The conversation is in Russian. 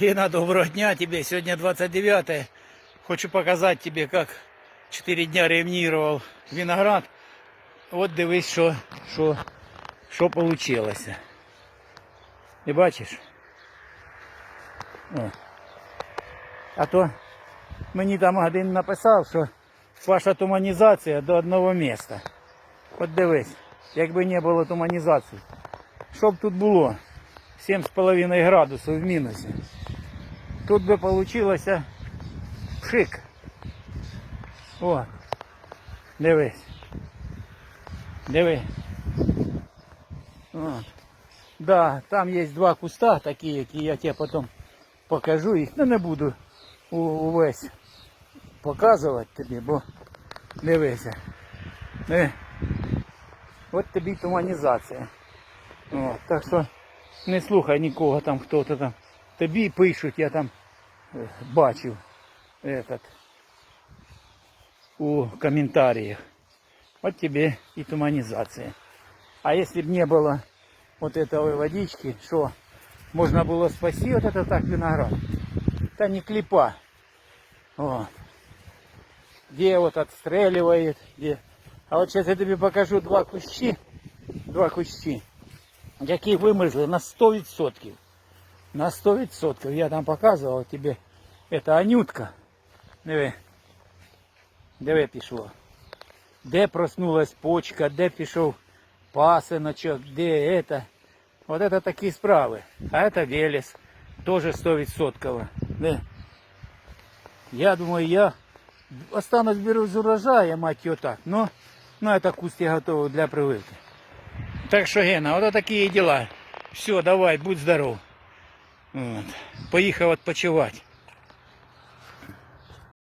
Гена, доброго дня тебе. Сегодня 29 Хочу показать тебе, как 4 дня ремнировал виноград. От дивись, що, що, що получилося. І бачиш? О. А то мені там один написав, що ваша туманізація до одного міста. От дивись, якби не було туманізації. Що б тут було? 7,5 градусів в мінусі. Тут би получилося пшик. О, дивись. Диви. От. Да, там є два куста такі, які я тебе потім покажу їх. Ну не буду увесь показувати тобі, бо дивися. Диви. От тобі туманізація. О, так що не слухай нікого там, хто-то там. Тобі пишуть, я там е, бачив этот, у комментариях. Вот тебе и туманизация. А если бы не было вот этой водички, что можно было спасти вот это так виноград? Да не клепа. Вот. Где вот отстреливает, где. А вот сейчас я тебе покажу два кущи, два кущи, які вимерзли на 100%. На 100%. Я там показывал тебе. Это Анютка. Диви. Диви пішло. Де проснулась почка, де пішов пасиночок, де это. Вот это такие справи. А это Велес. Тоже 100%. Да. Я думаю, я останусь беру з урожая, мать його так. Но, но это куст я готовий для прививки. Так що, Гена, вот такие дела. Все, давай, будь здоров. От. Поїхав відпочивати.